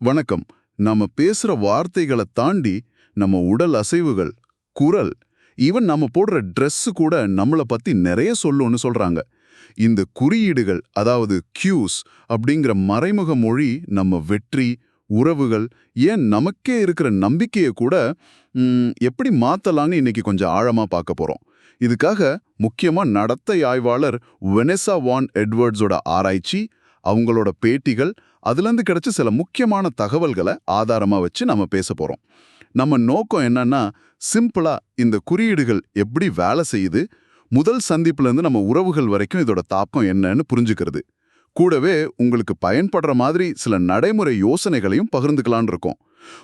வணக்கம். நாம பேசுற வார்த்தைகளை தாண்டி நம்ம உடல் அசைவுகள் குரல் ஈவன் நாம போடுற ட்ரெஸ் கூட நம்மள பத்தி நிறைய சொல்லும்னு சொல்றாங்க. இந்த குறியீடுகள் அதாவது கியூஸ் அப்படிங்கிற மறைமுக மொழி நம்ம வெற்றி உறவுகள் ஏன் நமக்கே இருக்கிற நம்பிக்கையை கூட எப்படி மாத்தலாம்னு இன்னைக்கு கொஞ்சம் ஆழமா பார்க்க போறோம். இதுக்காக முக்கியமா நடத்தை ஆய்வாளர் வெனெசா வான் எட்வர்ட்ஸோட ஆராய்ச்சி அவங்களோட பேட்டிகள் அதுலேருந்து கிடைச்ச சில முக்கியமான தகவல்களை ஆதாரமா வச்சு நம்ம பேச போறோம். நம்ம நோக்கம் என்னன்னா சிம்பிளா இந்த குறியீடுகள் எப்படி வேலை செய்யுது முதல் சந்திப்புல இருந்து நம்ம உறவுகள் வரைக்கும் இதோட தாக்கம் என்னன்னு புரிஞ்சுக்கிறது. கூடவே உங்களுக்கு பயன்படுற மாதிரி சில நடைமுறை யோசனைகளையும் பகிர்ந்துக்கலாம்னு இருக்கோம்.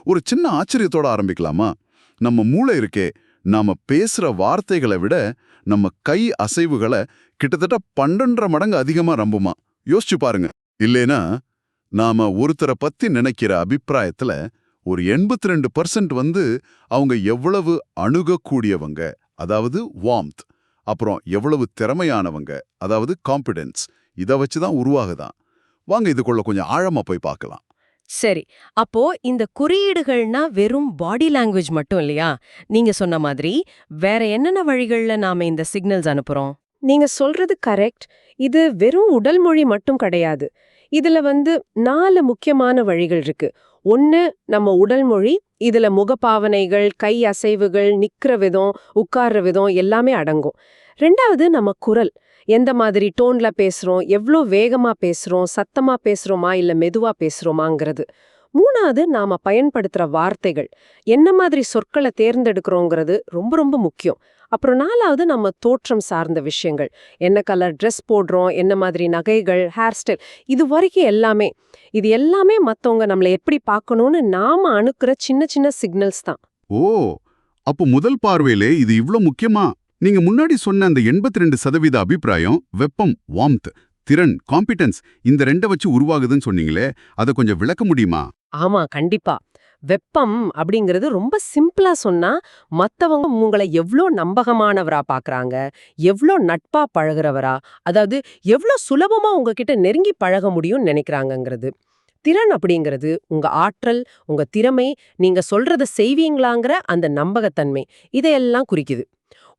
ஒரு சின்ன ஆச்சரியத்தோட ஆரம்பிக்கலாமா? நம்ம மூளை இருக்கே நாம பேசுற வார்த்தைகளை விட நம்ம கை அசைவுகளை கிட்டத்தட்ட பன்னெண்டரை மடங்கு அதிகமா நம்புமா யோசிச்சு பாருங்க. இல்லேனா நாம ஒருத்தரை பத்தி நினைக்கிற அபிப்பிராயத்துல ஒரு எண்பத்தி ரெண்டு வந்து அவங்க எவ்வளவு அணுகக்கூடியவங்க அதாவது வார்ம்த் அப்புறம் எவ்வளவு திறமையானவங்க அதாவது காம்பிடன்ஸ் இதை வச்சு தான் உருவாகுதான். வாங்க இதுக்குள்ள கொஞ்சம் ஆழமா போய் பார்க்கலாம். சரி அப்போ இந்த குறியீடுகள்னா வெறும் பாடி லாங்குவேஜ் மட்டும் இல்லையா? நீங்க சொன்ன மாதிரி வேற என்னென்ன வழிகள்ல நாம இந்த சிக்னல்ஸ் அனுப்புறோம்? நீங்க சொல்றது கரெக்ட் இது வெறும் உடல் மொழி மட்டும் கிடையாது. இதுல வந்து நாலு முக்கியமான வழிகள் இருக்கு. ஒன்னு நம்ம உடல் மொழி இதுல முகப்பாவனைகள் கை அசைவுகள் நிற்கிற விதம் உட்கார்ற விதம் எல்லாமே அடங்கும். ரெண்டாவது நம்ம குரல். எந்த மாதிரி டோன்ல பேசுறோம் எவ்ளோ வேகமா பேசுறோம் சத்தமா பேசுறோமா இல்ல மெதுவா பேசுறோமாங்கிறது. மூணாவது நாம பயன்படுத்துற வார்த்தைகள். என்ன மாதிரி சொற்களை தேர்ந்தெடுக்கிறோங்கிறது ரொம்ப ரொம்ப முக்கியம். அப்புறம் நாலாவது நம்ம தோற்றம் சார்ந்த விஷயங்கள். என்ன கலர் ட்ரெஸ் போடுறோம் என்ன மாதிரி நகைகள் ஹேர் ஸ்டைல் இது வரைக்கும் எல்லாமே இது எல்லாமே மத்தவங்க நம்மளை எப்படி பார்க்கணும்னு நாம அணுக்குற சின்ன சின்ன சிக்னல்ஸ் தான். ஓ அப்போ முதல் பார்வையிலே இது இவ்ளோ முக்கியமா? நீங்க முன்னாடி சொன்ன அந்த 82% சதவீத அபிப்பிராயம் வெப்பம் வார்ம்த் திறன் காம்பிடன்ஸ் இந்த ரெண்டை வச்சு உருவாகுதுன்னு சொன்னீங்களே அதை கொஞ்சம் விளக்க முடியுமா? ஆமா கண்டிப்பா. வெப்பம் அப்படிங்கிறது ரொம்ப சிம்பிளா சொன்னா மத்தவங்க உங்களை எவ்ளோ நம்பகமானவரா பாக்குறாங்க எவ்ளோ நட்பா பழகுறவரா அதாவது எவ்ளோ சுலபமா உங்ககிட்ட நெருங்கி பழக முடியும்னு நினைக்கிறாங்கங்கிறது. திறன் அப்படிங்கிறது உங்க ஆற்றல் உங்க திறமை நீங்க சொல்றத செய்வீங்களாங்கிற அந்த நம்பகத்தன்மை இதையெல்லாம் குறிக்குது.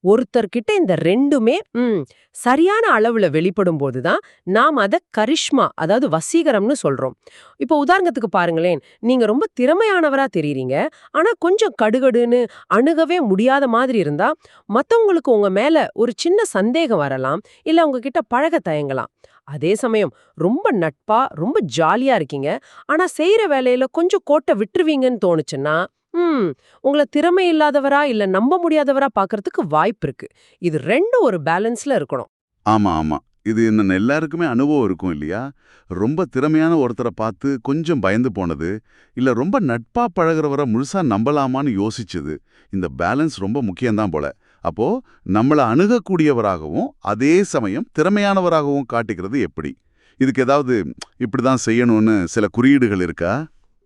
ஒருத்தர்கிட்ட இந்த ரெண்டுமே ம் சரியான அளவுல வெளிப்படும் போதுதான் நாம் அதை கரிஷ்மா அதாவது வசீகரம்னு சொல்றோம். இப்போ உதாரணத்துக்கு பாருங்களேன் நீங்க ரொம்ப திறமையானவரா தெரியுறீங்க ஆனா கொஞ்சம் கடுகடுன்னு அணுகவே முடியாத மாதிரி இருந்தா மத்தவங்களுக்கு உங்க மேல ஒரு சின்ன சந்தேகம் வரலாம் இல்ல உங்ககிட்ட பழக தயங்கலாம். அதே சமயம் ரொம்ப நட்பா ரொம்ப ஜாலியா இருக்கீங்க ஆனா செய்யற வேலையில கொஞ்சம் கோட்டை விட்டுருவீங்கன்னு தோணுச்சுன்னா ம் உங்களை திறமை இல்லாதவரா இல்ல நம்ப முடியாதவரா பார்க்கறதுக்கு வாய்ப்பு இருக்கு. இது ரெண்டும் ஒரு பேலன்ஸ்ல இருக்கணும். ஆமா ஆமா. இது என்ன எல்லாருக்குமே அனுபவம் இருக்கும் இல்லையா? ரொம்ப திறமையான ஒருத்தரை பார்த்து கொஞ்சம் பயந்து போனது இல்ல ரொம்ப நட்பா பழகுறவரை முழுசா நம்பலாமான்னு யோசிச்சது இந்த பேலன்ஸ் ரொம்ப முக்கியம்தான் போல. அப்போ நம்மள அணுகக்கூடியவராகவும் அதே சமயம் திறமையானவராகவும் காட்டிக்கிறது எப்படி? இதுக்கு ஏதாவது இப்படிதான் செய்யணும்னு சில குறியீடுகள் இருக்கா?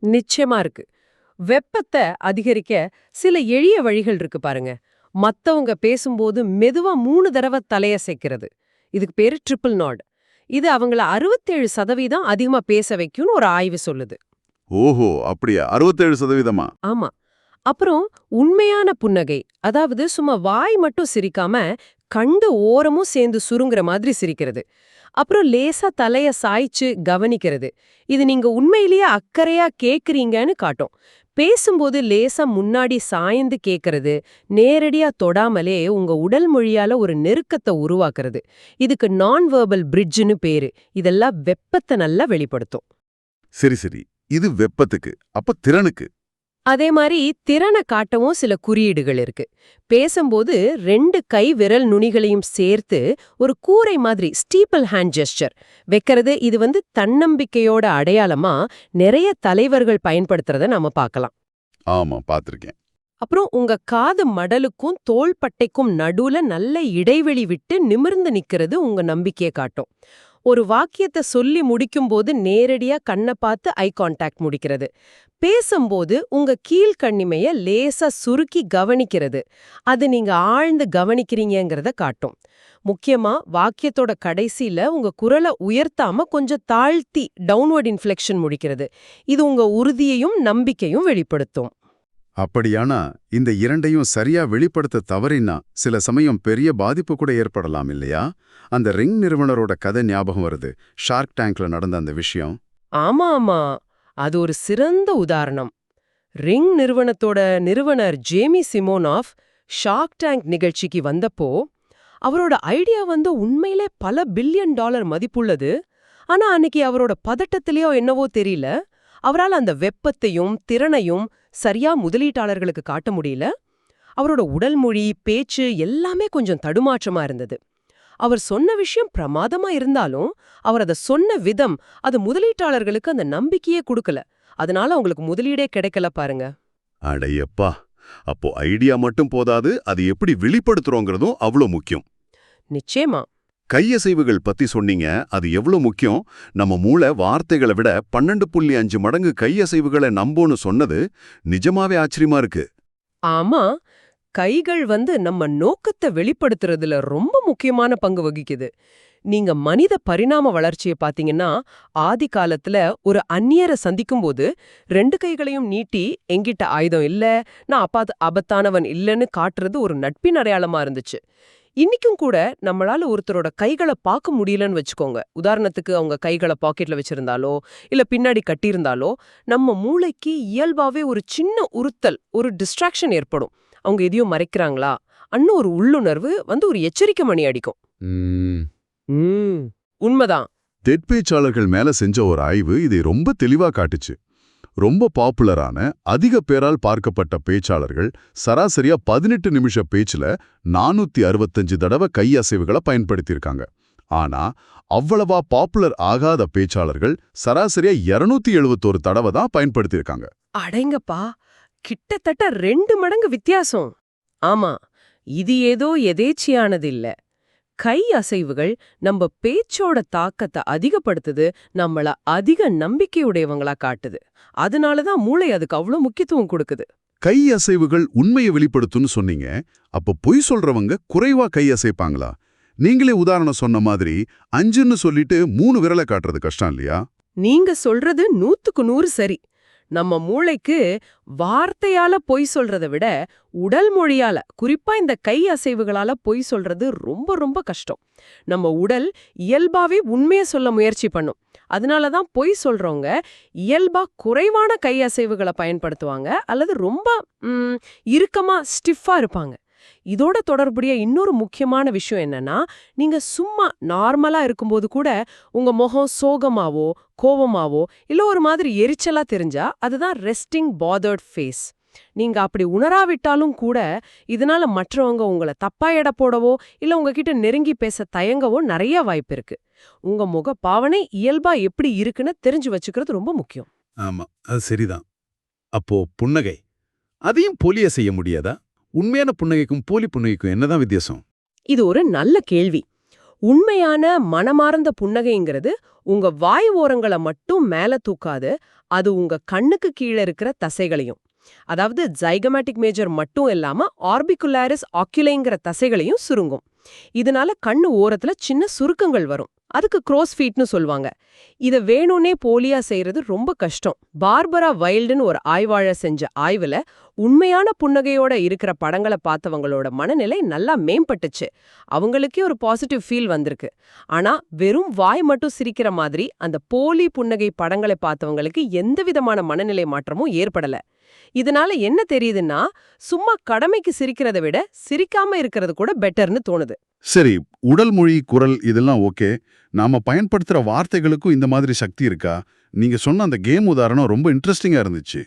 நிச்சயமா இருக்கு. வெப்பத்தை அதிகரிக்க சில எளிய வழிகள் இருக்கு பாருங்க. மத்தவங்க பேசும்போது மெதுவா மூணு தடவை தலையசைக்கிறது இதுக்கு பேரு ட்ரிபிள் நாட் இது அவங்கள அறுபத்தேழு சதவீதம் அதிகமா பேச வைக்கும்னு ஒரு ஆய்வு சொல்லுது. ஓஹோ அப்படியா? அறுபத்தேழு சதவீதமா? ஆமா. அப்புறம் உண்மையான புன்னகை அதாவது சும்மா வாய் மட்டும் சிரிக்காம கண்டு ஓரமும் சேர்ந்து சுருங்குற மாதிரி சிரிக்கிறது. அப்புறம் லேசா தலைய சாய்ச்சு கவனிக்கிறது. இது நீங்க உண்மையிலேயே அக்கறையா கேக்குறீங்கன்னு காட்டும். பேசும்போது லேசா முன்னாடி சாய்ந்து கேக்குறது நேரடியா தொடாமலே உங்க உடல் மொழியால ஒரு நெருக்கத்தை உருவாக்குறது. இதுக்கு நான் வெர்பல் பிரிட்ஜ்னு பேரு. இதெல்லாம் வெப்பத்தை நல்லா வெளிப்படுத்தும். சரி சரி. இது வெப்பத்துக்கு அப்ப திறனுக்கு. அதே மாதிரி திறனை காட்டவும் சில குறியீடுகள் இருக்கு. பேசும்போது ரெண்டு கை விரல் நுனிகளையும் சேர்த்து ஒரு கூரை மாதிரி ஸ்டீப்பிள் ஹேண்ட் ஜெஸ்டர் வைக்கிறது. இது வந்து தன்னம்பிக்கையோட அடையாளமா நிறைய தலைவர்கள் பயன்படுத்துறத நாம பார்க்கலாம். ஆமா பாத்திருக்கேன் அப்புறம் உங்க காது மடலுக்கும் தோள்பட்டைக்கும் நடுவுல நல்ல இடைவெளி விட்டு நிமிர்ந்து நிக்கிறது உங்க நம்பிக்கையை காட்டும். ஒரு வாக்கியத்தை சொல்லி முடிக்கும்போது நேரடியா கண்ணை பார்த்து ஐ கான்டாக்ட் முடிக்கிறது. பேசும்போது உங்க கீழ்கண்ணிமைய லேசா சுருக்கி கவனிக்கிறது. அது நீங்க ஆழ்ந்து கவனிக்கிறீங்கிறத காட்டும். முக்கியமா வாக்கியத்தோட கடைசியில உங்க குரலை உயர்த்தாம கொஞ்சம் தாழ்த்தி டவுன்வர்ட் இன்ஃப்ளெக்ஷன் முடிக்கிறது. இது உங்க உறுதியையும் நம்பிக்கையும் வெளிப்படுத்தும். அப்படியானா இந்த இரண்டையும் சரியா வெளிப்படுத்த தவறினா சில சமயம் பெரிய பாதிப்பு கூட ஏற்படலாம் இல்லையா? அந்த ரிங் நிறுவனரோட கதை ஞாபகம் வருது. ஷார்க் டேங்க்ல நடந்த அந்த விஷயம். ஆமா ஆமா. அது ஒரு சிறந்த உதாரணம். ரிங் நிறுவனத்தோட நிறுவனர் ஜேமி சிமோனாஃப் ஷார்க் டேங்க் நிகழ்ச்சிக்கு வந்தப்போ அவரோட ஐடியா வந்து உண்மையிலே பல பில்லியன் டாலர் மதிப்புள்ளது. ஆனா அன்னைக்கு அவரோட பதட்டத்திலேயோ என்னவோ தெரியல. அவரால் அந்த வெப்பத்தையும் திறனையும் சரியா முதலீட்டாளர்களுக்கு காட்ட முடியல. அவரோட உடல் மொழி பேச்சு எல்லாமே கொஞ்சம் தடுமாற்றமா இருந்தது. அவர் சொன்ன விஷயம் பிரமாதமா இருந்தாலும் அவர் அத சொன்ன விதம் அது முதலீட்டாளர்களுக்கு அந்த நம்பிக்கையே கொடுக்கல. அதனால அவங்களுக்கு முதலீடே கிடைக்கல பாருங்க. அடையப்பா! அப்போ ஐடியா மட்டும் போதாது அது எப்படி வெளிப்படுத்துறோங்கிறதும் அவ்வளோ முக்கியம். நிச்சயமா. கையசைவுகள் பத்தி சொன்னீங்க அது எவ்வளவு முக்கியம்? நம்ம மூளை வார்த்தைகளை விட பன்னெண்டு புள்ளி அஞ்சு மடங்கு கையசைவுகளை நம்போன்னு சொன்னது நிஜமாவே ஆச்சரியமா இருக்கு. ஆமா கைகள் வந்து நம்ம நோக்கத்தை வெளிப்படுத்துறதுல ரொம்ப முக்கியமான பங்கு வகிக்குது. நீங்க மனித பரிணாம வளர்ச்சியை பாத்தீங்கன்னா ஆதி காலத்துல ஒரு அந்நியரை சந்திக்கும்போது ரெண்டு கைகளையும் நீட்டி எங்கிட்ட ஆயுதம் இல்ல நான் அப்பாத் அபத்தானவன் இல்லைன்னு காட்டுறது ஒரு நட்பின் அடையாளமா இருந்துச்சு. இன்னிக்கும் கூட நம்மளால ஒருத்தரோட கைகளை பார்க்க முடியலன்னு வச்சுக்கோங்க. உதாரணத்துக்கு அவங்க கைகளை பாக்கெட்ல வச்சிருந்தாலோ இல்ல பின்னாடி கட்டியிருந்தாலோ நம்ம மூளைக்கு இயல்பாவே ஒரு சின்ன உறுத்தல் ஒரு டிஸ்ட்ராக்ஷன் ஏற்படும். அவங்க எதையோ மறைக்கிறாங்களா? அன்னு ஒரு உள்ளுணர்வு வந்து ஒரு எச்சரிக்கை மணி அடிக்கும். உண்மைதான். தெற்பேச்சாளர்கள் மேல செஞ்ச ஒரு ஆய்வு இதை ரொம்ப தெளிவா காட்டுச்சு. ரொம்ப பாப்புலரான அதிக பேரால் பார்க்கப்பட்ட பேச்சாளர்கள் சராசரியா பதினெட்டு நிமிஷ பேச்சுல நானூத்தி அறுபத்தஞ்சு தடவை கையசைவுகளை பயன்படுத்தியிருக்காங்க. ஆனா அவ்வளவா பாப்புலர் ஆகாத பேச்சாளர்கள் சராசரியா இருநூத்தி எழுபத்தோரு தடவை தான் பயன்படுத்தியிருக்காங்க. அடேங்கப்பா கிட்டத்தட்ட ரெண்டு மடங்கு வித்தியாசம். ஆமா இது ஏதோ எதேச்சியானது இல்ல. கை அசைவுகள் நம்ம பேச்சோட தாக்கத்தை அதிகப்படுத்துது நம்மள அதிக நம்பிக்கையுடையவங்களா காட்டுது. அதனால தான் மூளை அதுக்கு அவ்வளவு முக்கியத்துவம் கொடுக்குது. கை அசைவுகள் உண்மையை வெளிப்படுத்தும்னு சொன்னீங்க. அப்ப பொய் சொல்றவங்க குறைவா கை அசைப்பாங்களா நீங்களே உதாரணம் சொன்ன மாதிரி அஞ்சுன்னு சொல்லிட்டு மூணு விரலை காட்டுறது கஷ்டம் இல்லையா? நீங்க சொல்றது நூத்துக்கு நூறு சரி. நம்ம மூளைக்கு வார்த்தையால பொய் சொல்றத விட உடல் மொழியால குறிப்பா இந்த கை அசைவுகளால பொய் சொல்றது ரொம்ப ரொம்ப கஷ்டம். நம்ம உடல் இயல்பாவே உண்மையை சொல்ல முயற்சி பண்ணும். அதனால தான் பொய் சொல்றவங்க இயல்பா குறைவான கை அசைவுகளை பயன்படுத்துவாங்க அல்லது ரொம்ப இறுக்கமா ஸ்டிஃபா இருப்பாங்க. இதோட தொடர்புடைய இன்னொரு முக்கியமான விஷயம் என்னன்னா நீங்க சும்மா நார்மலா இருக்கும்போது கூட உங்க முகம் சோகமாவோ கோவமாவோ இல்ல ஒரு மாதிரி எரிச்சலா தெரிஞ்சா அதுதான் ரெஸ்டிங் பாதர்ட் ஃபேஸ் நீங்க அப்படி உணராவிட்டாலும் கூட இதனால மற்றவங்க உங்களை தப்பா எடை போடவோ இல்ல உங்ககிட்ட நெருங்கி பேச தயங்கவோ நிறைய வாய்ப்பு இருக்கு. உங்க முக பாவனை இயல்பா எப்படி இருக்குன்னு தெரிஞ்சு வச்சுக்கிறது ரொம்ப முக்கியம். ஆமா அது சரிதான். அப்போ புன்னகை. அதையும் போலிய செய்ய முடியாதா? உண்மையான புன்னகைக்கும் போலி புன்னகைக்கும் என்னதான் வித்தியாசம்? இது ஒரு நல்ல கேள்வி. உண்மையான மனமார்ந்த புன்னகைங்கிறது உங்க வாய் ஓரங்களை மட்டும் மேல தூக்காது அது உங்க கண்ணுக்கு கீழே இருக்கிற தசைகளையும். அதாவது ஜைகமேட்டிக் மேஜர் மட்டும் இல்லாம ஆர்பிகுலாரிஸ் ஆக்குலைங்கிற தசைகளையும் சுருங்கும். இதனால கண்ணு ஓரத்துல சின்ன சுருக்கங்கள் வரும். அதுக்கு க்ரோஸ் ஃபீட்னு சொல்லுவாங்க. இத வேணும்னே போலியா செய்யறது ரொம்ப கஷ்டம். பார்பரா வைல்டுன்னு ஒரு ஆய்வாளர் செஞ்ச ஆய்வுல உண்மையான புன்னகையோட இருக்கிற படங்களை பார்த்தவங்களோட மனநிலை நல்லா மேம்பட்டுச்சு. அவங்களுக்கே ஒரு பாசிட்டிவ் ஃபீல் வந்திருக்கு. ஆனா வெறும் வாய் மட்டும் சிரிக்கிற மாதிரி அந்த போலி புன்னகை படங்களை பார்த்தவங்களுக்கு எந்த விதமான மனநிலை மாற்றமும் ஏற்படல. இதனால என்ன தெரியுதுன்னா சும்மா கடமைக்கு சிரிக்கிறத விட சிரிக்காம இருக்கிறது கூட பெட்டர்னு தோணுது. சரி உடல் மொழி குரல் இதெல்லாம் ஓகே. நாம பயன்படுத்துற வார்த்தைகளுக்கும் இந்த மாதிரி சக்தி இருக்கா? நீங்க சொன்ன அந்த கேம் உதாரணம் ரொம்ப இன்ட்ரெஸ்டிங்கா இருந்துச்சு.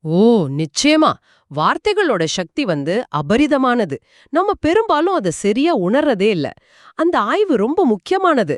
ஓ நிச்சயமா. வார்த்தைகளோட சக்தி வந்து அபரிதமானது. நம்ம பெரும்பாலும் அதை சரியா உணர்றதே இல்ல. அந்த ஆய்வு ரொம்ப முக்கியமானது.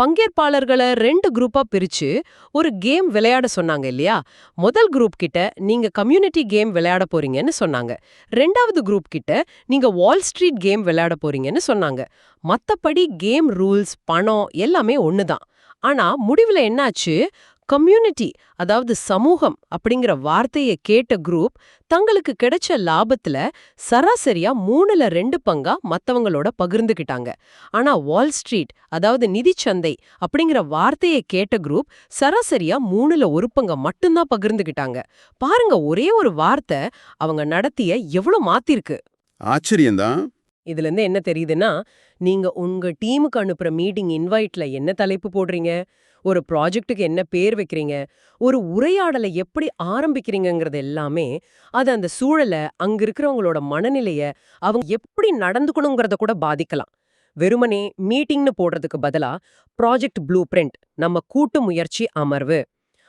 பங்கேற்பாளர்களை ரெண்டு குரூப்பா பிரிச்சு ஒரு கேம் விளையாட சொன்னாங்க இல்லையா? முதல் குரூப் கிட்ட நீங்க கம்யூனிட்டி கேம் விளையாட போறீங்கன்னு சொன்னாங்க. ரெண்டாவது குரூப் கிட்ட நீங்க வால் ஸ்ட்ரீட் கேம் விளையாட போறீங்கன்னு சொன்னாங்க. மத்தபடி கேம் ரூல்ஸ் பணம் எல்லாமே ஒண்ணுதான். ஆனா முடிவுல என்னாச்சு? கம்யூனிட்டி அதாவது சமூகம் அப்படிங்கிற வார்த்தையை கேட்ட குரூப் தங்களுக்கு கிடைச்ச லாபத்துல சராசரியா மூணுல ரெண்டு பங்கா மத்தவங்களோட பகிர்ந்துக்கிட்டாங்க ஆனா வால் ஸ்ட்ரீட் அதாவது நிதிச்சந்தை அப்படிங்கிற வார்த்தையை கேட்ட குரூப் சராசரியா மூணுல ஒரு பங்க மட்டும்தான் பகிர்ந்துக்கிட்டாங்க பாருங்க ஒரே ஒரு வார்த்தை அவங்க நடத்திய எவ்வளவு மாத்திருக்கு. ஆச்சரியம்தான். இதுல இருந்து என்ன தெரியுதுன்னா நீங்க உங்க டீமுக்கு அனுப்புற மீட்டிங் இன்வைட்ல என்ன தலைப்பு போடுறீங்க? ஒரு ப்ராஜெக்ட்டுக்கு என்ன பேர் வைக்கிறீங்க ஒரு உரையாடலை எப்படி ஆரம்பிக்கிறீங்கிறது எல்லாமே அது அந்த சூழலை அங்க இருக்கிறவங்களோட மனநிலைய அவங்க எப்படி நடந்துக்கணுங்கிறத கூட பாதிக்கலாம். வெறுமனே மீட்டிங்னு போடுறதுக்கு பதிலா ப்ராஜெக்ட் ப்ளூ பிரிண்ட் நம்ம கூட்டு முயற்சி அமர்வு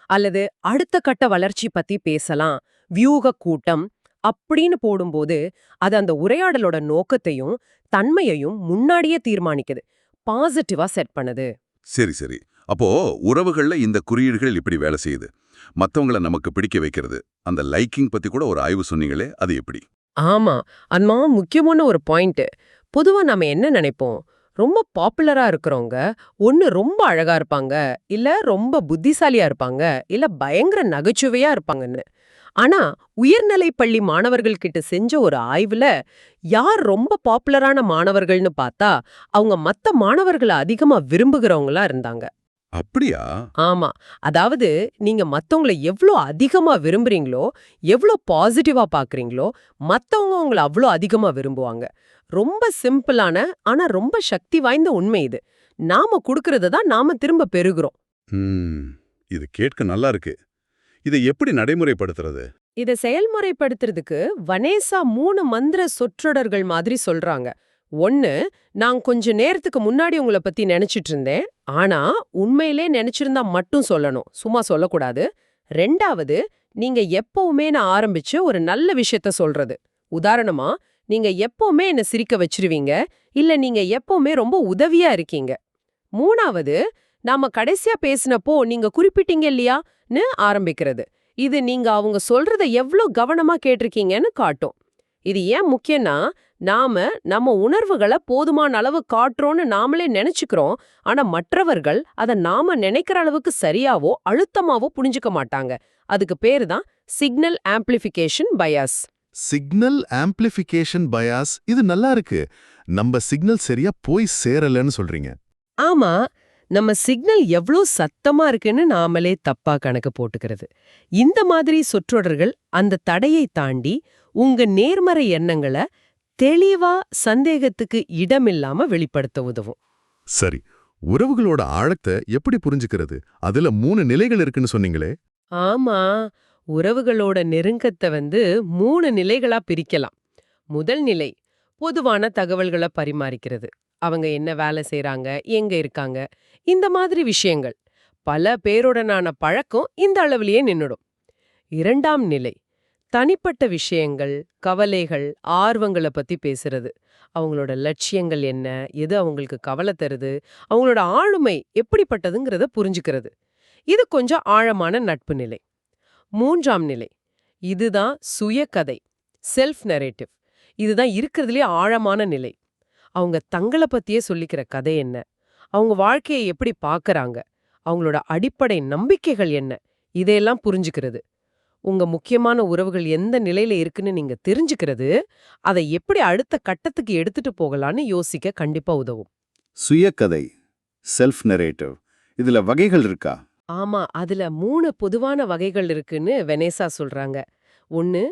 அல்லது அடுத்த கட்ட வளர்ச்சி பத்தி பேசலாம் வியூக கூட்டம் அப்படின்னு போடும்போது அது அந்த உரையாடலோட நோக்கத்தையும் தன்மையையும் முன்னாடியே தீர்மானிக்குது பாசிட்டிவா செட் பண்ணுது. சரி சரி. அப்போ உறவுகள்ல இந்த குறியீடுகள் இப்படி வேலை செய்யுது. மத்தவங்கள நமக்கு பிடிக்க வைக்கிறது. அந்த லைக்கிங் பத்தி கூட ஒரு ஆய்வு சொன்னீங்களே அது எப்படி? ஆமா. அன்மா முக்கியமான ஒரு பாயிண்ட். பொதுவா நாம என்ன நினைப்போம்? ரொம்ப பாப்புலரா இருக்கிறவங்க ஒன்று ரொம்ப அழகா இருப்பாங்க இல்ல ரொம்ப புத்திசாலியா இருப்பாங்க இல்ல பயங்கர நகைச்சுவையா இருப்பாங்கன்னு. ஆனா உயர்நிலை பள்ளி மாணவர்கள் கிட்ட செஞ்ச ஒரு ஆய்வுல யார் ரொம்ப பாப்புலரான மாணவர்கள்னு பார்த்தா அவங்க மத்த மாணவர்களை அதிகமா விரும்புகிறவங்களா இருந்தாங்க. அப்படியா? ஆமா. அதாவது நீங்க மத்தவங்கள எவ்ளோ அதிகமா விரும்புறீங்களோ எவ்ளோ பாசிட்டிவா பாக்குறீங்களோ மத்தவங்க உங்களை அவ்ளோ அதிகமா விரும்புவாங்க. ரொம்ப சிம்பிளான ஆனா ரொம்ப சக்தி வாய்ந்த உண்மை இது. நாம குடுக்கறத தான் நாம திரும்ப பெறுகிறோம். இது கேட்க நல்லா இருக்கு. இதை எப்படி நடைமுறைப்படுத்துறது? இத செயல்முறைப்படுத்துறதுக்கு வனேசா மூணு மந்திர சொற்றொடர்கள் மாதிரி சொல்றாங்க. ஒன்னு நான் கொஞ்ச நேரத்துக்கு முன்னாடி உங்கள பத்தி நினச்சிட்டு இருந்தேன். ஆனா உண்மையிலே நினைச்சிருந்தா மட்டும் சொல்லணும். சும்மா சொல்லக்கூடாது. ரெண்டாவது நீங்க எப்பவுமே நான் ஆரம்பிச்சு ஒரு நல்ல விஷயத்த சொல்றது. உதாரணமா நீங்க எப்பவுமே என்ன சிரிக்க வச்சிருவீங்க? இல்ல நீங்க எப்பவுமே ரொம்ப உதவியா இருக்கீங்க? மூணாவது நாம கடைசியா பேசினப்போ நீங்க குறிப்பிட்டீங்க இல்லையான்னு ஆரம்பிக்கிறது. இது நீங்க அவங்க சொல்றத எவ்ளோ கவனமா கேட்டிருக்கீங்கன்னு காட்டும். இது ஏன் முக்கியம்னா நாம நம்ம உணர்வுகளை போதுமான அளவு காட்டுறோம்னு நாமளே நினைச்சுக்கிறோம். ஆனா மற்றவர்கள் அத நாம நினைக்கிற அளவுக்கு சரியாவோ அழுத்தமாவோ புரிஞ்சுக்க மாட்டாங்க. அதுக்கு பேரு தான் signal amplification bias. Signal amplification bias இது நல்லா இருக்கு. நம்ம சிக்னல் சரியா போய் சேரலன்னு சொல்றீங்க. ஆமா நம்ம சிக்னல் எவ்ளோ சத்தமா இருக்குன்னு நாமளே தப்பா கணக்கு போட்டுக்கிறது. இந்த மாதிரி சொற்றொடர்கள் அந்த தடையை தாண்டி உங்க நேர்மறை எண்ணங்களை தெளிவா சந்தேகத்துக்கு இடமில்லாம வெளிப்படுத்த உதவும். சரி உறவுகளோட ஆழத்தை எப்படி புரிஞ்சுக்கிறது? அதுல மூணு நிலைகள் இருக்குன்னு சொன்னீங்களே? ஆமா உறவுகளோட நெருங்கத்தை வந்து மூணு நிலைகளா பிரிக்கலாம். முதல் நிலை பொதுவான தகவல்களை பரிமாறிக்கிறது. அவங்க என்ன வேலை செய்றாங்க எங்க இருக்காங்க இந்த மாதிரி விஷயங்கள். பல பேருடனான பழக்கம் இந்த அளவிலேயே நின்னுடும். இரண்டாம் நிலை தனிப்பட்ட விஷயங்கள் கவலைகள் ஆர்வங்களை பத்தி பேசுறது. அவங்களோட லட்சியங்கள் என்ன எது அவங்களுக்கு கவலை தருது அவங்களோட ஆளுமை எப்படிப்பட்டதுங்கிறத புரிஞ்சுக்கிறது. இது கொஞ்சம் ஆழமான நட்பு நிலை. மூன்றாம் நிலை இதுதான் சுயகதை செல்ஃப் நரேட்டிவ் இதுதான் இருக்கிறதுலே ஆழமான நிலை. அவங்க தங்கள பத்தியே சொல்லிக்கிற கதை என்ன? அவங்க வாழ்க்கையை எப்படி பார்க்கறாங்க அவங்களோட அடிப்படை நம்பிக்கைகள் என்ன? இதையெல்லாம் புரிஞ்சுக்கிறது. உங்க முக்கியமான உறவுகள் எந்த நிலையில இருக்குன்னு நீங்க தெரிஞ்சுக்கிறது அதை எப்படி அடுத்த கட்டத்துக்கு எடுத்துட்டு போகலான்னு யோசிக்க கண்டிப்பா உதவும். சுயக்கதை செல்ஃப் நரேட்டிவ் இதுல வகைகள் இருக்கா? ஆமா அதுல மூணு பொதுவான வகைகள் இருக்குன்னு வெனேசா சொல்றாங்க. ஒன்னு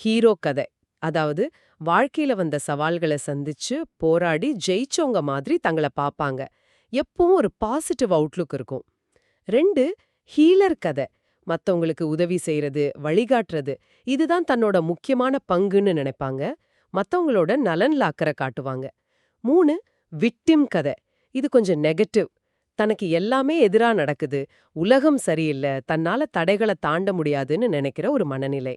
ஹீரோ கதை. அதாவது வாழ்க்கையில வந்த சவால்களை சந்திச்சு போராடி ஜெயிச்சவங்க மாதிரி தங்களை பாப்பாங்க. எப்பவும் ஒரு பாசிட்டிவ் அவுட்லுக் இருக்கும். ரெண்டு ஹீலர் கதை. மத்தவங்களுக்கு உதவி செய்யறது வழிகாட்டுறது இதுதான் தன்னோட முக்கியமான பங்குன்னு நினைப்பாங்க. மத்தவங்களோட நலன்ல அக்கறை காட்டுவாங்க. மூணு விக்டிம் கதை. இது கொஞ்சம் நெகட்டிவ் தனக்கு எல்லாமே எதிரா நடக்குது. உலகம் சரியில்லை. தன்னால தடைகளை தாண்ட முடியாதுன்னு நினைக்கிற ஒரு மனநிலை.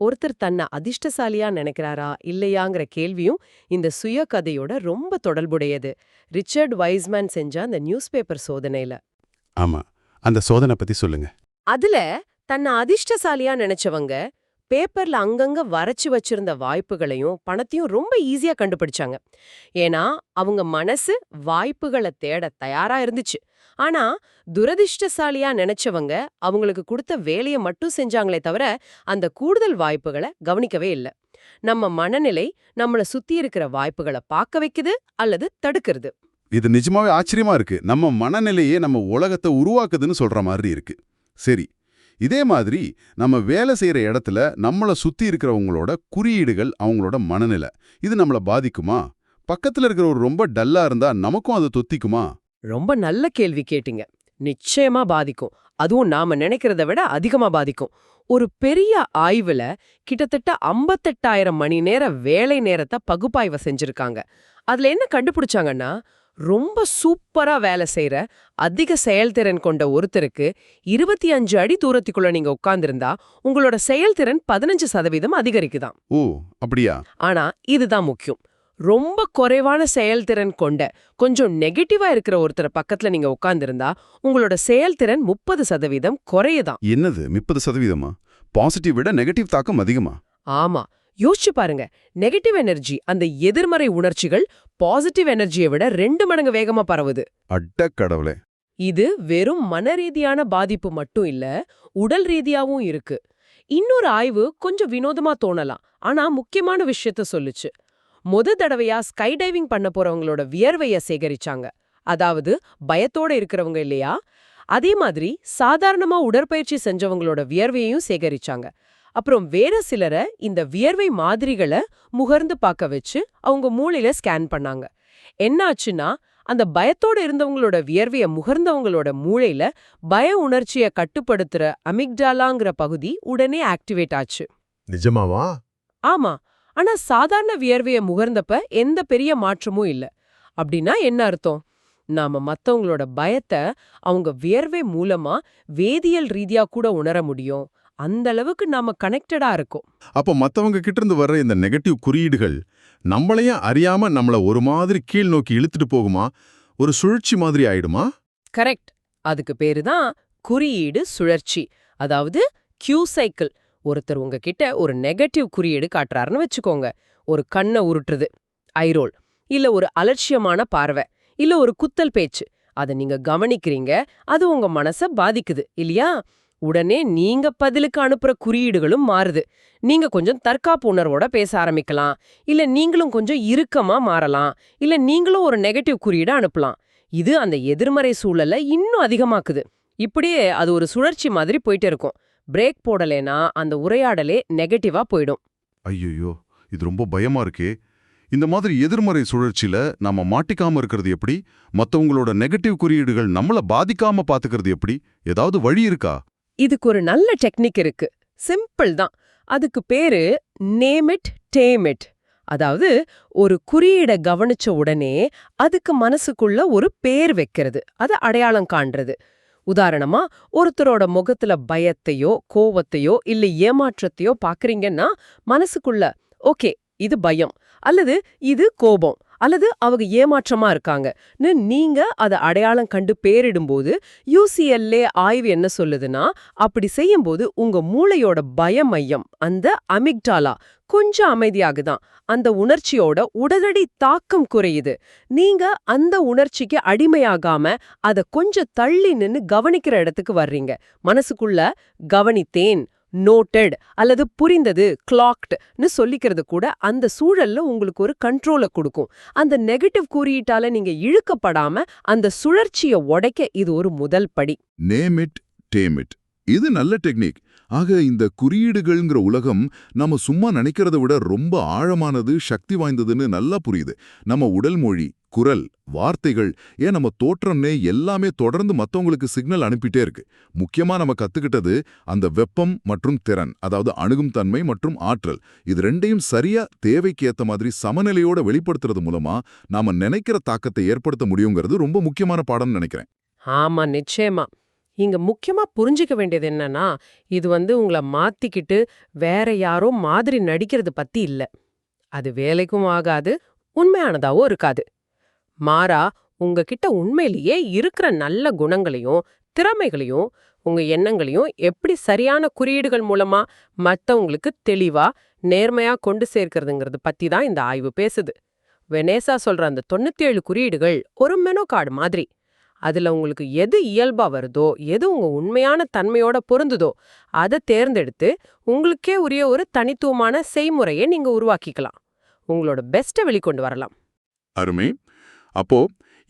ஒருத்தர் தன்னை அதிர்ஷ்டசாலியா நினைக்கிறாரா இல்லையாங்கிற கேள்வியும் இந்த சுய கதையோட ரொம்ப தொடர்புடையது. ரிச்சர்ட் வைஸ்மேன் செஞ்ச அந்த நியூஸ் பேப்பர் சோதனையில. ஆமா. அந்த சோதனை பத்தி சொல்லுங்க. அதுல தன்னை அதிர்ஷ்டசாலியா நினைச்சவங்க பேப்பர்ல அங்கங்க வரைச்சு வச்சிருந்த வாய்ப்புகளையும் பணத்தையும் ரொம்ப ஈஸியா கண்டுபிடிச்சாங்க. ஏன்னா அவங்க மனசு வாய்ப்புகளை தேட தயாரா இருந்துச்சு. ஆனா துரதிர்ஷ்டசாலியா நினைச்சவங்க அவங்களுக்கு கொடுத்த வேலையை மட்டும் செஞ்சாங்களே தவிர அந்த கூடுதல் வாய்ப்புகளை கவனிக்கவே இல்ல. நம்ம மனநிலை நம்மள சுத்தி இருக்கிற வாய்ப்புகளை பார்க்க வைக்குது அல்லது தடுக்கிறது. இது நிஜமாவே ஆச்சரியமா இருக்கு. நம்ம மனநிலையே நம்ம உலகத்தை உருவாக்குதுன்னு சொல்ற மாதிரி இருக்கு. சரி இதே மாதிரி நம்ம வேலை செய்யற இடத்துல நம்மள சுத்தி இருக்கிறவங்களோட குறியீடுகள் அவங்களோட மனநிலை இது நம்மள பாதிக்குமா? பக்கத்துல இருக்கிற ஒரு ரொம்ப டல்லா இருந்தா நமக்கும் அது தொத்திக்குமா? ரொம்ப நல்ல கேள்வி கேட்டீங்க. நிச்சயமா பாதிக்கும். அதுவும் நாம நினைக்கிறத விட அதிகமா பாதிக்கும். ஒரு பெரிய ஆய்வுல கிட்டத்தட்ட 58000 மணி நேர வேலை நேரத்தை பகுப்பாய்வு செஞ்சிருக்காங்க. அதுல என்ன கண்டுபிடிச்சாங்கன்னா ரொம்ப சூப்பரா வேலை செய்யற அதிக செயல்திறன் கொண்ட ஒருத்தருக்கு இருபத்தி அஞ்சு அடி தூரத்துக்குள்ள நீங்க உட்கார்ந்திருந்தா உங்களோட செயல்திறன் பதினஞ்சு சதவீதம் அதிகரிக்குதாம் ஓ அப்படியா? ஆனா இதுதான் முக்கியம். ரொம்ப குறைவான செயல்திறன் கொண்ட கொஞ்சம் நெகட்டிவா இருக்கிற ஒருத்தர் பக்கத்துல நீங்க உட்கார்ந்திருந்தா உங்களோட செயல்திறன் முப்பது சதவீதம் குறையுதாம் என்னது? முப்பது சதவீதமா? பாசிட்டிவ் விட நெகட்டிவ் தாக்கம் அதிகமா? ஆமா. யோசிச்சு பாருங்க. நெகட்டிவ் எனர்ஜி அந்த எதிர்மறை உணர்ச்சிகள் பாசிட்டிவ் எனர்ஜியை விட ரெண்டு மடங்கு வேகமா பரவுது. அட்ட கடவுளே இது வெறும் மனரீதியான பாதிப்பு மட்டும் இல்ல உடல் ரீதியாவும் இருக்கு. இன்னொரு ஆய்வு கொஞ்சம் வினோதமா தோணலாம். ஆனா முக்கியமான விஷயத்த சொல்லுச்சு. முத தடவையா ஸ்கை டைவிங் பண்ண போறவங்களோட வியர்வைய சேகரிச்சாங்க. அதாவது பயத்தோட இருக்கிறவங்க இல்லையா? அதே மாதிரி சாதாரணமா உடற்பயிற்சி செஞ்சவங்களோட வியர்வையையும் சேகரிச்சாங்க. அப்புறம் வேற சிலரை இந்த வியர்வை மாதிரிகளை முகர்ந்து பார்க்க வச்சு அவங்க மூளையில ஸ்கேன் பண்ணாங்க. என்னாச்சுன்னா அந்த பயத்தோட இருந்தவங்களோட வியர்வைய முகர்ந்தவங்களோட மூளையில பய உணர்ச்சிய கட்டுப்படுத்துற அமிக்டாலாங்கிற பகுதி உடனே ஆக்டிவேட் ஆச்சு. நிஜமாவா? ஆமா. ஆனா சாதாரண வியர்வைய முகர்ந்தப்ப எந்த பெரிய மாற்றமும் இல்ல. அப்படின்னா என்ன அர்த்தம்? நாம மத்தவங்களோட பயத்தை அவங்க வியர்வை மூலமா வேதியியல் ரீதியா கூட உணர முடியும். அந்த அளவுக்கு நாம கனெக்டடா இருக்கோம். அப்போ மத்தவங்க கிட்ட இருந்து வர்ற இந்த நெகட்டிவ் குறியீடுகள் நம்மளையும் அறியாம நம்மள ஒரு மாதிரி கீழ் நோக்கி இழுத்துட்டு போகுமா? ஒரு சுழற்சி மாதிரி ஆயிடுமா? கரெக்ட் அதுக்கு பேரு தான் குறியீடு சுழற்சி. அதாவது கியூ சைக்கிள் ஒருத்தர் உங்ககிட்ட ஒரு நெகட்டிவ் குறியீடு காட்டுறாருன்னு வச்சுக்கோங்க. ஒரு கண்ணை உருட்டுறது ஐரோல் இல்ல ஒரு அலட்சியமான பார்வை இல்ல ஒரு குத்தல் பேச்சு. அதை நீங்க கவனிக்கிறீங்க அது உங்க மனச பாதிக்குது இல்லையா? உடனே நீங்க பதிலுக்கு அனுப்புற குறியீடுகளும் மாறுது. நீங்க கொஞ்சம் தற்காப்பு உணர்வோட பேச ஆரம்பிக்கலாம் இல்ல நீங்களும் கொஞ்சம் இறுக்கமா மாறலாம் இல்ல நீங்களும் ஒரு நெகட்டிவ் குறியீடு அனுப்பலாம். இது அந்த எதிர்மறை சூழலை இன்னும் அதிகமாக்குது. இப்படியே அது ஒரு சுழற்சி மாதிரி போயிட்டு இருக்கும். பிரேக் போடலைனா அந்த உரையாடலே நெகட்டிவா போயிடும். ஐயோ இது ரொம்ப பயமா இருக்கே. இந்த மாதிரி எதிர்மறை சுழற்சியில நாம மாட்டிக்காம இருக்கிறது எப்படி? மத்தவங்களோட நெகட்டிவ் குறியீடுகள் நம்மள பாதிக்காம பாத்துக்கிறது எப்படி? ஏதாவது வழி இருக்கா? இதுக்கு ஒரு நல்ல டெக்னிக் இருக்கு. சிம்பிள் தான். அதுக்கு பேரு நேம் இட் டேம் இட் அதாவது ஒரு குறியீட கவனிச்ச உடனே அதுக்கு மனசுக்குள்ள ஒரு பேர் வைக்கிறது. அது அடையாளம் காண்றது. உதாரணமா ஒருத்தரோட முகத்துல பயத்தையோ கோவத்தையோ இல்ல ஏமாற்றத்தையோ பாக்குறீங்கன்னா மனசுக்குள்ள ஓகே இது பயம். அல்லது இது கோபம். அல்லது அவங்க ஏமாற்றமா இருக்காங்கன்னு நீங்க அதை அடையாளம் கண்டு பேரிடும்போது யூசிஎல்ஏ ஆய்வு என்ன சொல்லுதுன்னா அப்படி செய்யும்போது உங்க மூளையோட பய மையம் அந்த அமிக்டாலா கொஞ்சம் அமைதியாகுதான். அந்த உணர்ச்சியோட உடனடி தாக்கம் குறையுது. நீங்க அந்த உணர்ச்சிக்கு அடிமையாகாம அத கொஞ்சம் தள்ளி நின்னு கவனிக்கிற இடத்துக்கு வர்றீங்க. மனசுக்குள்ள கவனித்தேன் நோட்டட் அல்லது புரிந்தது கிளாக்ட்னு சொல்லிக்கிறது கூட அந்த சூழல்ல உங்களுக்கு ஒரு கண்ட்ரோலை கொடுக்கும். அந்த நெகட்டிவ் குறியீட்டால நீங்க இழுக்கப்படாம அந்த சுழற்சியை உடைக்க இது ஒரு முதல் படி. நேம் இட் டேம் இட் இது நல்ல டெக்னிக் ஆக இந்த குறியீடுகள்ங்கிற உலகம் நம்ம சும்மா நினைக்கிறத விட ரொம்ப ஆழமானது சக்தி வாய்ந்ததுன்னு நல்லா புரியுது. நம்ம உடல் மொழி குரல் வார்த்தைகள் ஏன் நம்ம தோற்றம்னே எல்லாமே தொடர்ந்து மத்தவங்களுக்கு சிக்னல் அனுப்பிட்டே இருக்கு. முக்கியமா நம்ம கத்துக்கிட்டது அந்த வெப்பம் மற்றும் திறன் அதாவது அணுகும் தன்மை மற்றும் ஆற்றல். இது ரெண்டையும் சரியா தேவைக்கு ஏத்த மாதிரி சமநிலையோட வெளிப்படுத்துறது மூலமா நாம நினைக்கிற தாக்கத்தை ஏற்படுத்த முடியுங்கிறது ரொம்ப முக்கியமான பாடம்னு நினைக்கிறேன். ஆமா நிச்சயமா. இங்க முக்கியமா புரிஞ்சுக்க வேண்டியது என்னன்னா இது வந்து உங்களை மாத்திக்கிட்டு வேற யாரோ மாதிரி நடிக்கிறது பத்தி இல்ல. அது வேலைக்கும் ஆகாது உண்மையானதாவோ இருக்காது. மாறா உங்ககிட்ட உண்மையிலேயே இருக்கிற நல்ல குணங்களையும் திறமைகளையும் உங்க எண்ணங்களையும் எப்படி சரியான குறியீடுகள் மூலமா மத்தவங்களுக்கு தெளிவா நேர்மையா கொண்டு சேர்க்கிறதுங்கிறது பத்தி தான் இந்த ஆய்வு பேசுது. வெனேசா சொல்ற அந்த தொண்ணூத்தி ஏழு குறியீடுகள் ஒரு மெனோ கார்டு மாதிரி. அதுல உங்களுக்கு எது இயல்பா வருதோ எது உங்க உண்மையான தன்மையோட பொருந்துதோ அதை தேர்ந்தெடுத்து உங்களுக்கே உரிய ஒரு தனித்துவமான செய்முறையை நீங்க உருவாக்கிக்கலாம். உங்களோட பெஸ்ட்டை வெளிக்கொண்டு வரலாம். அருமை. அப்போ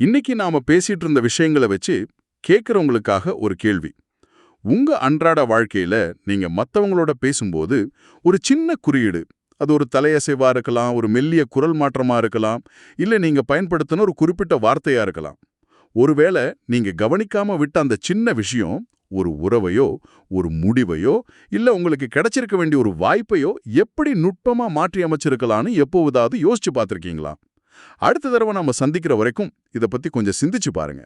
இன்னைக்கு நாம பேசிட்டு இருந்த விஷயங்களை வச்சு கேட்கறவங்களுக்காக ஒரு கேள்வி. உங்க அன்றாட வாழ்க்கையில நீங்க மத்தவங்களோட பேசும்போது ஒரு சின்ன குறியீடு அது ஒரு தலையசைவா இருக்கலாம் ஒரு மெல்லிய குரல் மாற்றமா இருக்கலாம் இல்ல நீங்க பயன்படுத்தின ஒரு குறிப்பிட்ட வார்த்தையா இருக்கலாம். ஒருவேளை நீங்க கவனிக்காம விட்ட அந்த சின்ன விஷயம் ஒரு உறவையோ ஒரு முடிவையோ இல்ல உங்களுக்கு கிடைச்சிருக்க வேண்டிய ஒரு வாய்ப்பையோ எப்படி நுட்பமா மாற்றி அமைச்சிருக்கலாம்னு எப்போதாவது யோசிச்சு பார்த்துருக்கீங்களா? அடுத்த தடவை நம்ம சந்திக்கிற வரைக்கும் இத பத்தி கொஞ்சம் சிந்திச்சு பாருங்க.